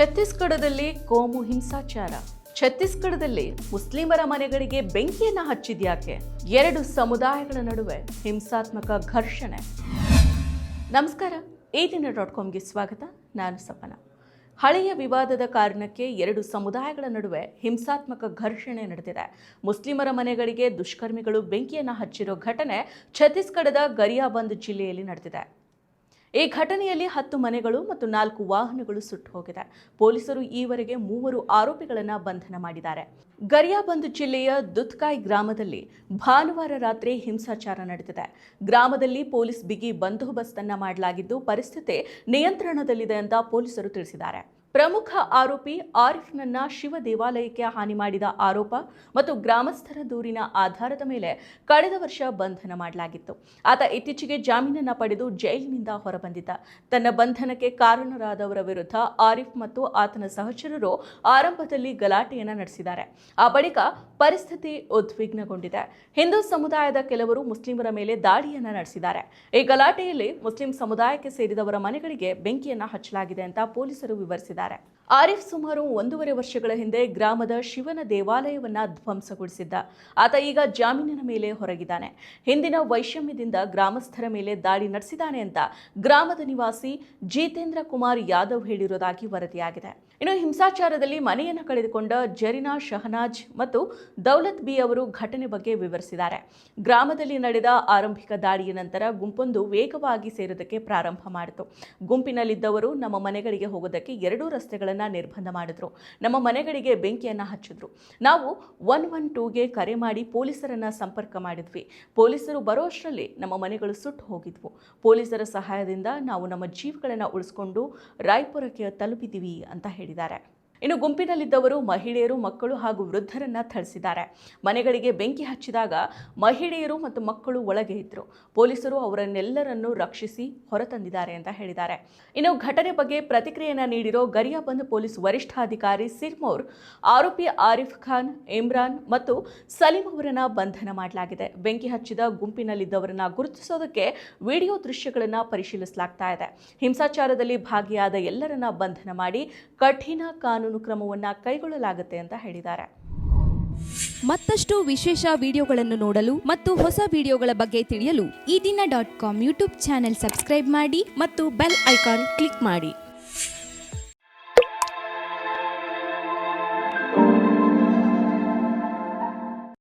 ಛತ್ತೀಸ್ಗಢದಲ್ಲಿ ಕೋಮು ಹಿಂಸಾಚಾರ. ಛತ್ತೀಸ್ಗಢದಲ್ಲಿ ಮುಸ್ಲಿಮರ ಮನೆಗಳಿಗೆ ಬೆಂಕಿಯನ್ನ ಹಚ್ಚಿದ್ಯಾಕೆ? ಎರಡು ಸಮುದಾಯಗಳ ನಡುವೆ ಹಿಂಸಾತ್ಮಕ ಘರ್ಷಣೆ. ನಮಸ್ಕಾರ, ಈ ದಿನ ಡಾಟ್ ಕಾಮ್ಗೆ ಸ್ವಾಗತ. ನಾನು ಸಪನ. ಹಳೆಯ ವಿವಾದದ ಕಾರಣಕ್ಕೆ ಎರಡು ಸಮುದಾಯಗಳ ನಡುವೆ ಹಿಂಸಾತ್ಮಕ ಘರ್ಷಣೆ ನಡೆದಿದೆ. ಮುಸ್ಲಿಮರ ಮನೆಗಳಿಗೆ ದುಷ್ಕರ್ಮಿಗಳು ಬೆಂಕಿಯನ್ನು ಹಚ್ಚಿರೋ ಘಟನೆ ಛತ್ತೀಸ್ಗಢದ ಗರಿಯಾಬಂದ್ ಜಿಲ್ಲೆಯಲ್ಲಿ ನಡೆದಿದೆ. ಈ ಘಟನೆಯಲ್ಲಿ ಹತ್ತು ಮನೆಗಳು ಮತ್ತು ನಾಲ್ಕು ವಾಹನಗಳು ಸುಟ್ಟು ಹೋಗಿದೆ. ಪೊಲೀಸರು ಈವರೆಗೆ ಮೂವರು ಆರೋಪಿಗಳನ್ನು ಬಂಧನ ಮಾಡಿದ್ದಾರೆ. ಗರಿಯಾಬಂದ್ ಜಿಲ್ಲೆಯ ದುತ್ಕಾಯ್ ಗ್ರಾಮದಲ್ಲಿ ಭಾನುವಾರ ರಾತ್ರಿ ಹಿಂಸಾಚಾರ ನಡೆದಿದೆ. ಗ್ರಾಮದಲ್ಲಿ ಪೊಲೀಸ್ ಬಿಗಿ ಬಂದೋಬಸ್ತನ್ನ ಮಾಡಲಾಗಿದ್ದು ಪರಿಸ್ಥಿತಿ ನಿಯಂತ್ರಣದಲ್ಲಿದೆ ಅಂತ ಪೊಲೀಸರು ತಿಳಿಸಿದ್ದಾರೆ. ಪ್ರಮುಖ ಆರೋಪಿ ಆರಿಫ್ನನ್ನ ಶಿವ ದೇವಾಲಯಕ್ಕೆ ಹಾನಿ ಮಾಡಿದ ಆರೋಪ ಮತ್ತು ಗ್ರಾಮಸ್ಥರ ದೂರಿನ ಆಧಾರದ ಮೇಲೆ ಕಳೆದ ವರ್ಷ ಬಂಧನ ಮಾಡಲಾಗಿತ್ತು. ಆತ ಇತ್ತೀಚೆಗೆ ಜಾಮೀನನ್ನ ಪಡೆದು ಜೈಲಿನಿಂದ ಹೊರಬಂದಿದ್ದ. ತನ್ನ ಬಂಧನಕ್ಕೆ ಕಾರಣರಾದವರ ವಿರುದ್ಧ ಆರಿಫ್ ಮತ್ತು ಆತನ ಸಹಚರರು ಆರಂಭದಲ್ಲಿ ಗಲಾಟೆಯನ್ನ ನಡೆಸಿದ್ದಾರೆ. ಆ ಬಳಿಕ ಪರಿಸ್ಥಿತಿ ಉದ್ವಿಗ್ನಗೊಂಡಿದೆ. ಹಿಂದೂ ಸಮುದಾಯದ ಕೆಲವರು ಮುಸ್ಲಿಮರ ಮೇಲೆ ದಾಳಿಯನ್ನ ನಡೆಸಿದ್ದಾರೆ. ಈ ಗಲಾಟೆಯಲ್ಲಿ ಮುಸ್ಲಿಂ ಸಮುದಾಯಕ್ಕೆ ಸೇರಿದವರ ಮನೆಗಳಿಗೆ ಬೆಂಕಿಯನ್ನ ಹಚ್ಚಲಾಗಿದೆ ಅಂತ ಪೊಲೀಸರು ವಿವರಿಸಿದ್ದಾರೆ. ಆರಿಫ್ ಸುಮಾರು ಒಂದೂವರೆ ವರ್ಷಗಳ ಹಿಂದೆ ಗ್ರಾಮದ ಶಿವನ ದೇವಾಲಯವನ್ನ ಧ್ವಂಸಗೊಳಿಸಿದ್ದ. ಆತ ಈಗ ಜಾಮೀನಿನ ಮೇಲೆ ಹೊರಗಿದ್ದಾನೆ. ಹಿಂದಿನ ವೈಷಮ್ಯದಿಂದ ಗ್ರಾಮಸ್ಥರ ಮೇಲೆ ದಾಳಿ ನಡೆಸಿದ್ದಾನೆ ಅಂತ ಗ್ರಾಮದ ನಿವಾಸಿ ಜಿತೇಂದ್ರ ಕುಮಾರ್ ಯಾದವ್ ಹೇಳಿರುವುದಾಗಿ ವರದಿಯಾಗಿದೆ. ಇನ್ನು ಹಿಂಸಾಚಾರದಲ್ಲಿ ಮನೆಯನ್ನು ಕಳೆದುಕೊಂಡ ಜರಿನಾ ಶಹನಾಜ್ ಮತ್ತು ದೌಲತ್ ಬಿ ಅವರು ಘಟನೆ ಬಗ್ಗೆ ವಿವರಿಸಿದ್ದಾರೆ. ಗ್ರಾಮದಲ್ಲಿ ನಡೆದ ಆರಂಭಿಕ ದಾಳಿಯ ನಂತರ ಗುಂಪೊಂದು ವೇಗವಾಗಿ ಸೇರೋದಕ್ಕೆ ಪ್ರಾರಂಭ ಮಾಡಿತು. ಗುಂಪಿನಲ್ಲಿದ್ದವರು ನಮ್ಮ ಮನೆಗಳಿಗೆ ಹೋಗೋದಕ್ಕೆ ಎರಡೂ ರಸ್ತೆಗಳನ್ನು ನಿರ್ಬಂಧ ಮಾಡಿದ್ರು. ನಮ್ಮ ಮನೆಗಳಿಗೆ ಬೆಂಕಿಯನ್ನು ಹಚ್ಚಿದ್ರು. ನಾವು ಒನ್ ಒನ್ ಟೂಗೆ ಕರೆ ಮಾಡಿ ಪೊಲೀಸರನ್ನ ಸಂಪರ್ಕ ಮಾಡಿದ್ವಿ. ಪೊಲೀಸರು ಬರೋಷ್ಟರಲ್ಲಿ ನಮ್ಮ ಮನೆಗಳು ಸುಟ್ಟು ಹೋಗಿದ್ವು. ಪೊಲೀಸರ ಸಹಾಯದಿಂದ ನಾವು ನಮ್ಮ ಜೀವಗಳನ್ನು ಉಳಿಸ್ಕೊಂಡು ರಾಯ್ಪುರಕ್ಕೆ ತಲುಪಿದ್ದೀವಿ ಅಂತ ಹೇಳಿದ್ದಾರೆ. ಇನ್ನು ಗುಂಪಿನಲ್ಲಿದ್ದವರು ಮಹಿಳೆಯರು, ಮಕ್ಕಳು ಹಾಗೂ ವೃದ್ಧರನ್ನ ಥಳಿಸಿದ್ದಾರೆ. ಮನೆಗಳಿಗೆ ಬೆಂಕಿ ಹಚ್ಚಿದಾಗ ಮಹಿಳೆಯರು ಮತ್ತು ಮಕ್ಕಳು ಒಳಗೆ ಇದ್ರು. ಪೊಲೀಸರು ಅವರನ್ನೆಲ್ಲರನ್ನು ರಕ್ಷಿಸಿ ಹೊರತಂದಿದ್ದಾರೆ ಅಂತ ಹೇಳಿದ್ದಾರೆ. ಇನ್ನು ಘಟನೆ ಬಗ್ಗೆ ಪ್ರತಿಕ್ರಿಯೆಯನ್ನ ನೀಡಿರೋ ಗರಿಯಾಬಂದ್ ಪೊಲೀಸ್ ವರಿಷ್ಠಾಧಿಕಾರಿ ಸಿರ್ಮೋರ್, ಆರೋಪಿ ಆರಿಫ್ ಖಾನ್, ಇಮ್ರಾನ್ ಮತ್ತು ಸಲೀಂ ಅವರನ್ನ ಬಂಧನ ಮಾಡಲಾಗಿದೆ. ಬೆಂಕಿ ಹಚ್ಚಿದ ಗುಂಪಿನಲ್ಲಿದ್ದವರನ್ನ ಗುರುತಿಸೋದಕ್ಕೆ ವಿಡಿಯೋ ದೃಶ್ಯಗಳನ್ನು ಪರಿಶೀಲಿಸಲಾಗ್ತಾ ಇದೆ. ಹಿಂಸಾಚಾರದಲ್ಲಿ ಭಾಗಿಯಾದ ಎಲ್ಲರನ್ನ ಬಂಧನ ಮಾಡಿ ಕಠಿಣ ಕಾನೂನು ಕ್ರಮವನ್ನು ಕೈಗೊಳ್ಳಲಾಗುತ್ತೆ ಅಂತ ಹೇಳಿದ್ದಾರೆ. ಮತ್ತಷ್ಟು ವಿಶೇಷ ವಿಡಿಯೋಗಳನ್ನು ನೋಡಲು ಮತ್ತು ಹೊಸ ವಿಡಿಯೋಗಳ ಬಗ್ಗೆ ತಿಳಿಯಲು Ee Dina dot com YouTube channel subscribe ಮಾಡಿ ಮತ್ತು ಬೆಲ್ ಐಕಾನ್ ಕ್ಲಿಕ್ ಮಾಡಿ.